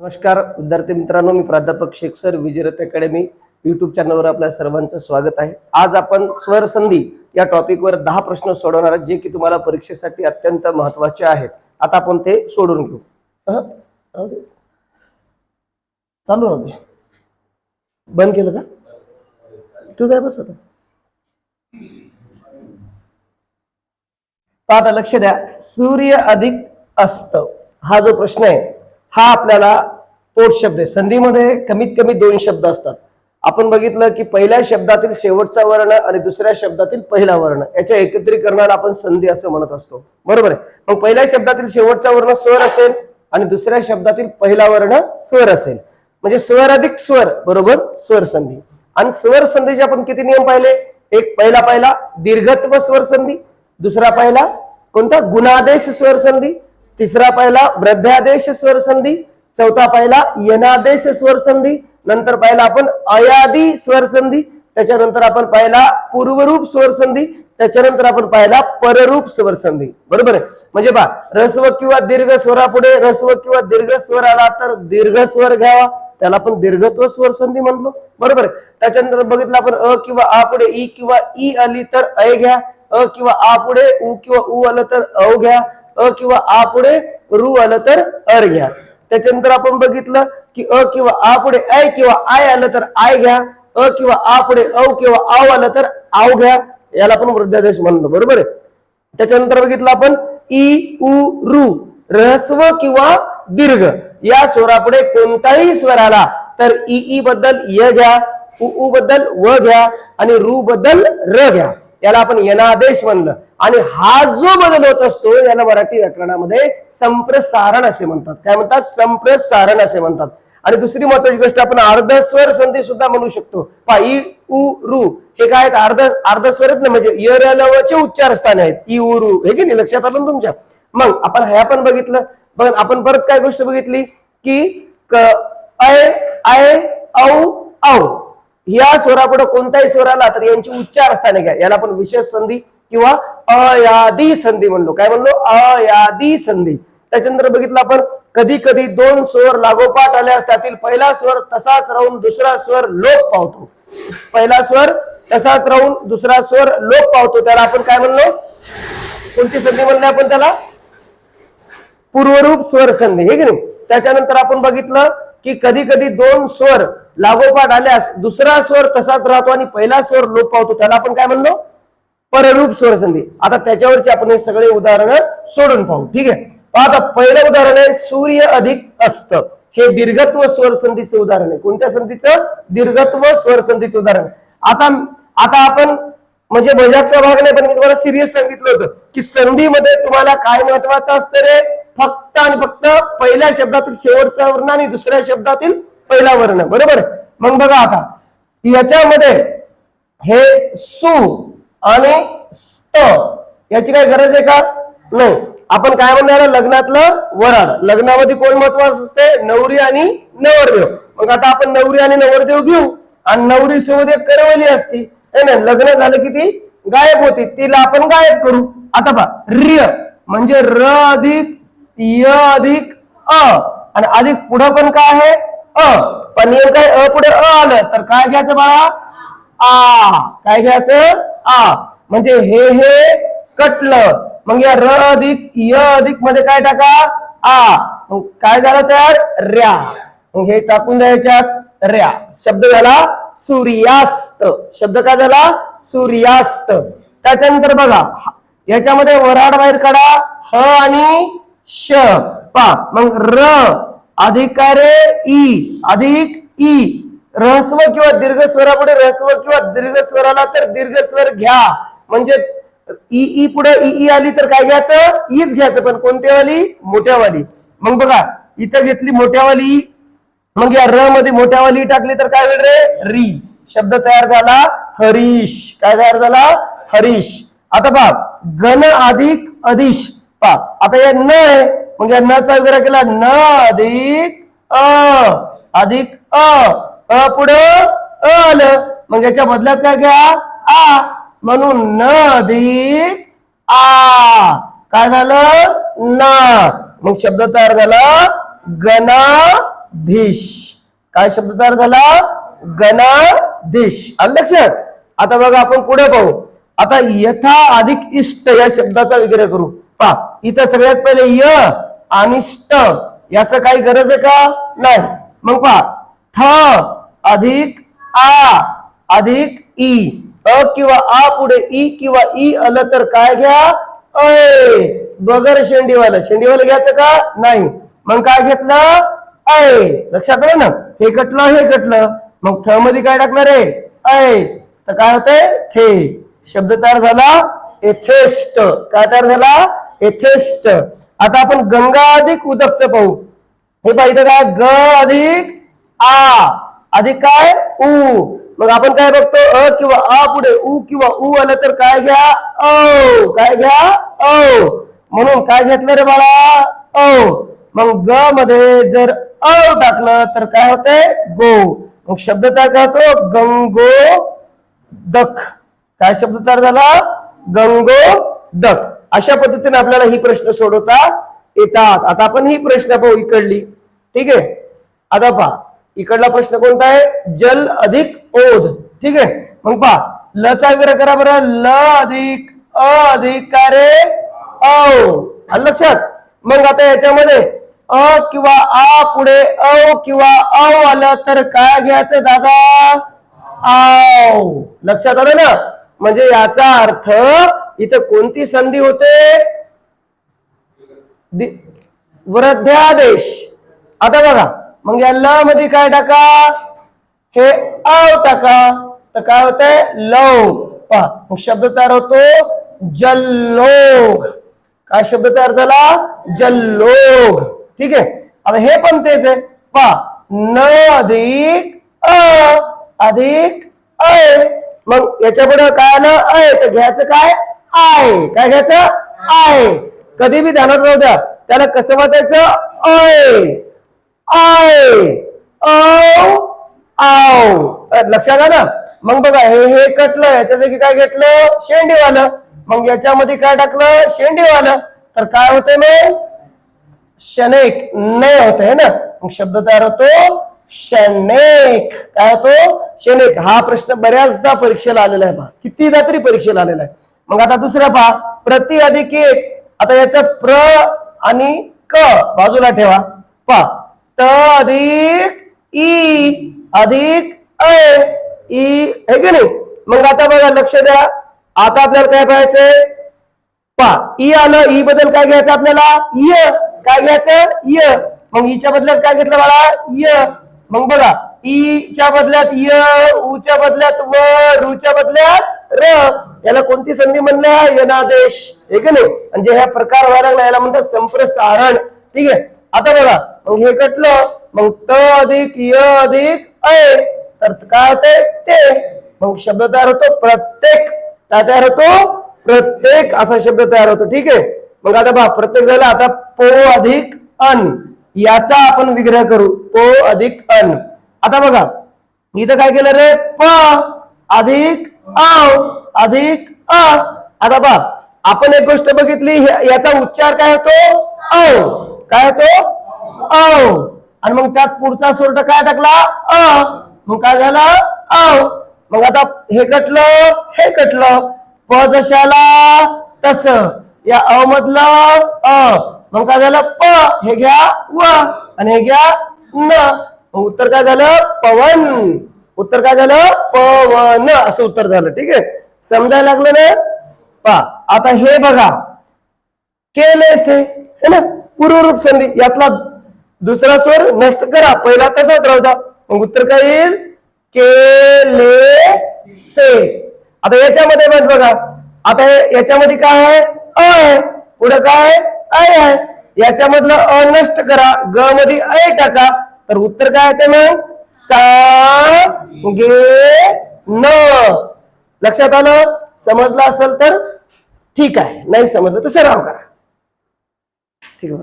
नमस्कार विद्यार्थी मित्रांनो मी प्राध्यापक Shaikh sir Vijayrath academy YouTube चॅनलवर आपल्या सर्वांचं स्वागत आहे. आज आपण स्वर संधी या टॉपिकवर दहा प्रश्न सोडवणार आहोत जे की तुम्हाला परीक्षेसाठी अत्यंत महत्त्वाचे आहेत. आता आपण ते सोडून घेऊ. दे. चालू राहू दे. बंद केलं का? तुझं आहे बस आता. आता लक्ष द्या. सूर्य अधिक अस्त. हा जो प्रश्न आहे हा आपल्याला पोट शब्द आहे. संधीमध्ये कमीत कमी दोन शब्द असतात. आपण बघितलं की पहिल्या शब्दातील शेवटचा वर्ण आणि दुसऱ्या शब्दातील पहिला वर्ण याच्या एकत्रीकरणाला आपण संधी असं म्हणत असतो. बरोबर आहे? मग पहिल्या शब्दातील शेवटचा वर्ण स्वर असेल आणि दुसऱ्या शब्दातील पहिला वर्ण स्वर असेल. म्हणजे स्वर अधिक स्वर बरोबर? स्वर संधी. आणि स्वर संधीचे आपण किती नियम पाहिले? एक पहिला पाहिला दीर्घत्व स्वर संधी. दुसरा पाहिला कोणता? गुणादेश स्वर संधी. तिसरा पाहिला वृद्धादेश स्वर संधी चौथा पाहिला यनादेश स्वर संधी नंतर पाहिला आपण अयादी स्वर संधी त्याच्यानंतर आपण पाहिला पूर्वरूप स्वर संधी त्याच्यानंतर आपण पाहिला पररूप स्वर संधी. बरोबर आहे? म्हणजे पहा रस्व किंवा दीर्घ स्वरापुढे रस्व किंवा दीर्घ स्वर आला तर दीर्घ स्वर घ्यावा. त्याला आपण दीर्घत्व स्वर संधी म्हणलो. बरोबर आहे? त्याच्यानंतर बघितलं आपण अ किंवा आ पुढे ई किंवा ई आली तर अय घ्या. अ किंवा आ पुढे उ किंवा उ आलं तर औ घ्या. अ किंवा आ पुढे रू आलं तर अर घ्या. त्याच्यानंतर आपण बघितलं की अ किंवा आ पुढे ऐ किंवा आय आलं तर आय घ्या. अ किंवा आ पुढे औ किंवा आव आलं तर आव घ्या. याला आपण वृद्धादेश म्हणलो बरोबर आहे? त्याच्यानंतर बघितलं आपण ई उ रू ऱ्हस्व किंवा दीर्घ. या स्वरापुढे कोणताही स्वर आला तर ई ई बद्दल य घ्या. उ उ बद्दल व घ्या. आणि रू बद्दल र घ्या. याला आपण यनादेश म्हणलं. आणि हा जो बदल होत असतो याला मराठी व्याकरणामध्ये संप्रसारण असे म्हणतात. काय म्हणतात? संप्रसारण असे म्हणतात. आणि दुसरी महत्वाची गोष्ट आपण अर्धस्वर संधी सुद्धा म्हणू शकतो. पहा इ उ रू. हे काय आहेत? अर्ध अर्धस्वरच नाही म्हणजे य र चे उच्चार स्थान आहेत. इ उ रू. हे की नाही? लक्षात आलं ना तुमच्या? मग आपण ह्या पण बघितलं. पण आपण परत काय गोष्ट बघितली? की क अय आय औ औ. या स्वरापुढे कोणताही स्वर आला तर यांची उच्चार स्थाने घ्या. याला आपण विशेष संधी किंवा अयादी संधी म्हणलो. काय म्हणलो? अयादी संधी. त्याच्यानंतर बघितलं आपण कधी कधी दोन स्वर लागोपाठ आले असतातील पहिला स्वर तसाच राहून दुसरा स्वर लोप पावतो. पहिला स्वर तसाच राहून दुसरा स्वर लोप पावतो. त्याला आपण काय म्हणलो? कोणती संधी म्हणली आपण त्याला? पूर्वरूप स्वर संधी. हे की नाही? त्याच्यानंतर आपण बघितलं की कधी कधी दोन स्वर लागोपाठ आल्यास दुसरा स्वर तसाच राहतो आणि पहिला स्वर लोप पावतो. त्याला आपण काय म्हणलो? पररूप स्वर संधी. आता त्याच्यावरची आपण हे सगळे उदाहरणं सोडून पाहू. ठीक आहे? आता पहिलं उदाहरण आहे सूर्य अधिक अस्त. हे दीर्घत्व स्वर संधीचं उदाहरण आहे. कोणत्या संधीचं? दीर्घत्व स्वर संधीचं उदाहरण. आता आता आपण म्हणजे मजाकचा भाग नाही पण मी तुम्हाला सिरियस सांगितलं होतं की संधीमध्ये तुम्हाला काय महत्वाचं असतं रे? फक्त आणि फक्त पहिल्या शब्दातील शेवटचा वर्ण आणि दुसऱ्या शब्दातील पहिला वर्ण. बरोबर? मग बघा आता. याच्यामध्ये हे सु आणि स्त याची काय गरज आहे का? नाही. आपण काय म्हणणार लग्नातलं वराड. लग्नामध्ये कोण महत्वाचं असते? नवरी आणि नवरदेव. मग आता आपण नवरी आणि नवरदेव घेऊ. आणि नवरी सोबत एक करवली असती. है ना? लग्न झालं की ती गायब होती. तिला आपण गायब करू. आता पा रिय. म्हणजे र अधिक य अधिक अ. आणि अधिक पुढं पण काय आहे? अ. पण काय अ पुढे अ आलं तर काय घ्यायचं बाळा? आ. काय घ्यायचं? आ. म्हणजे हे हे कटलं. मग या र अधिक य अधिकमध्ये काय टाका? आ. मग काय झालं तयार र्या मग हे टाकून द्यायच्यात र्या शब्द झाला सूर्यास्त. शब्द काय झाला? सूर्यास्त. त्याच्यानंतर बघा याच्यामध्ये वराड बाहेर काढा. ह आणि श पा मग र अधिकारे ई अधिक ई. रहस्व किंवा दीर्घ स्वरापुढे रहस्व किंवा दीर्घ स्वराला तर दीर्घ स्वर घ्या. म्हणजे ई ई पुढे ई ई आली तर काय घ्यायचं? ईच घ्यायचं पण कोणत्यावाली? मोठ्यावाली. मग बघा इथं घेतली मोठ्यावाली. मग या र मध्ये मोठ्यावाली टाकली तर काय होईल रे? री. शब्द तयार झाला हरीश. काय तयार झाला? हरीश. आता पहा गण अधिक अधिश. पा आता या न आहे. मग या न चा विग्रह केला न अधिक अ अधिक अ अ पुढं अ आलं मग याच्या बदल्यात काय घ्या? आ. म्हणून न अधिक आ. काय झालं? ना. मग शब्द तयार झाला गणाधीश. काय शब्द तयार झाला? गणाधीश. आलं लक्षात? आता बघा आपण पुढे पाहू. आता यथा अधिक इष्ट या शब्दाचा विग्रह करू. पा. इथं सगळ्यात पहिले य आणि ष्ट याचं काही गरज आहे का? नाही. मग पा थ अधिक आ अधिक ई. अ किंवा आ पुढे ई किंवा ई आलं तर काय घ्या? अय बगर शेंडीवाला. शेंडीवाला घ्यायचं का? नाही. मग काय घेतलं? अय लक्षात आलं ना? हे कटलं हे कटलं. मग थ मध्ये काय टाकणार आहे? अय तर काय होतंय? थे. शब्द तयार झाला? एथेस्ट काय तयार झाला? एथेस्ट आता आपण गंगा अधिक उदकचं पाहू. हे पाहिजे काय? ग अधिक आ. अधिक काय? उ. मग आपण काय बघतो? अ किंवा आ पुढे. उ किंवा उ आलं तर काय घ्या? औ. काय घ्या? औ. म्हणून काय घेतलं रे बाळा? औ. मग ग मध्ये जर अ टाकलं तर काय होतंय गो. मग शब्द तयार काय होतो गंगो दख. काय शब्द तयार झाला? गंगो दख. अशा पद्धतीने आपल्याला ही प्रश्न सोडवता येतात. आता आपण ही प्रश्न पाहू इकडली. ठीक आहे? आता पहा. इकडला प्रश्न कोणता आहे? जल अधिक ओध. ठीक आहे? मग पहा. ल चा विग्रह करा बरं. ल अधिक अ अधिक काय रे? औ. लक्षात? मग आता याच्यामध्ये अ किंवा आ पुढे औ किंवा औ आलं तर काय घ्यायचं दादा? आव लक्षात आलं ना? म्हणजे याचा अर्थ इथं कोणती संधी होते? वृद्ध्यादेश आता बघा मग या ल मध्ये काय टाका? हे आव टाका. तर काय होतंय? लव पहा मग शब्द तयार होतो जल्लोग. काय शब्द तयार झाला? जल्लोग. ठीक आहे? आता हे पण तेच आहे. पहा न अधिक अ अधिक अय मग याच्यापुढे काय ना अय तर घ्यायचं काय? आय. काय घ्यायचं? आय. कधी बी ध्यानात राहू द्या. त्याला कसं वाचायचं? अय आय. औ आव. लक्षात आलं मग बघा हे हे कटलं याच्या जागी काय घेतलं? शेंडीवालं. मग याच्यामध्ये काय टाकलं? शेंडीवालं. तर काय होतंय मग? शनेक. ने होत आहे ना? मग शब्द तयार होतो. शनेक. काय होतो? शनेक. हा प्रश्न बऱ्याचदा परीक्षेला आलेला आहे बा कितीदा तरी परीक्षेला आलेला आहे. मग आता दुसरं पहा. प्रति अधिक एक. आता याचं प्र आणि क बाजूला ठेवा. पहा. त अधिक ई अधिक अ. ई हे की नाही? मग आता बघा लक्ष द्या. आता आपल्याला काय पाहायचंय? पा ई आलं ई बद्दल काय घ्यायचं आपल्याला? य. काय घ्यायचं? य. मग ईच्या बदल्यात काय घेतलं बाळा? य. मग बघा. ईच्या बदल्यात य उच्या बदल्यात व रूच्या बदल्यात र याला कोणती संधी म्हणल्या यनादेश. हे का नाही? म्हणजे ह्या प्रकार व्हायला लागला याला म्हणतात संप्रसारण. ठीक आहे? आता बघा मग हे कटलं मग त अधिक य अधिक अय तर काय होतंय? ते. मग शब्द तयार होतो प्रत्येक. काय तयार होतो? प्रत्येक असा शब्द तयार होतो. ठीक आहे? मग आता बा प्रत्येक झाला आता पो अधिक अन. याचा आपण विग्रह करू. पो अधिक अन. आता बघा इथं काय केलं रे? प अधिक आव अधिक अ. आता बा आपण एक गोष्ट बघितली याचा उच्चार काय होतो? औ. काय होतो? औ. आणि मग त्यात पुढचा सोर्ट काय टाकला? अ. मग काय झालं? औ. मग आता हे कटलं हे कटलं. प जशाला तस. या अ मधलं अ. मग काय झालं? प. हे घ्या व. आणि हे घ्या न. उत्तर काय झालं? पवन. उत्तर काय झालं? पवन. असं उत्तर झालं. ठीक आहे? समजायला लागलं ना पा. आता हे बघा. केलेसे है ना? पूर्वरूप संधी. यातला दुसरा स्वर नष्ट करा. पहिला तसाच राहू द्या. मग उत्तर काय येईल? केले से. आता याच्यामध्ये बघ बघा. आता याच्यामध्ये काय आहे? अ आहे. पुढे काय आहे? अय आहे. याच्यामधलं अ नष्ट करा. ग मध्ये अय टाका. तर उत्तर काय येते मग? सा गे न लक्षात आलं? समजलं असेल तर ठीक आहे. नाही समजलं तर सराव करा. ठीक आहे.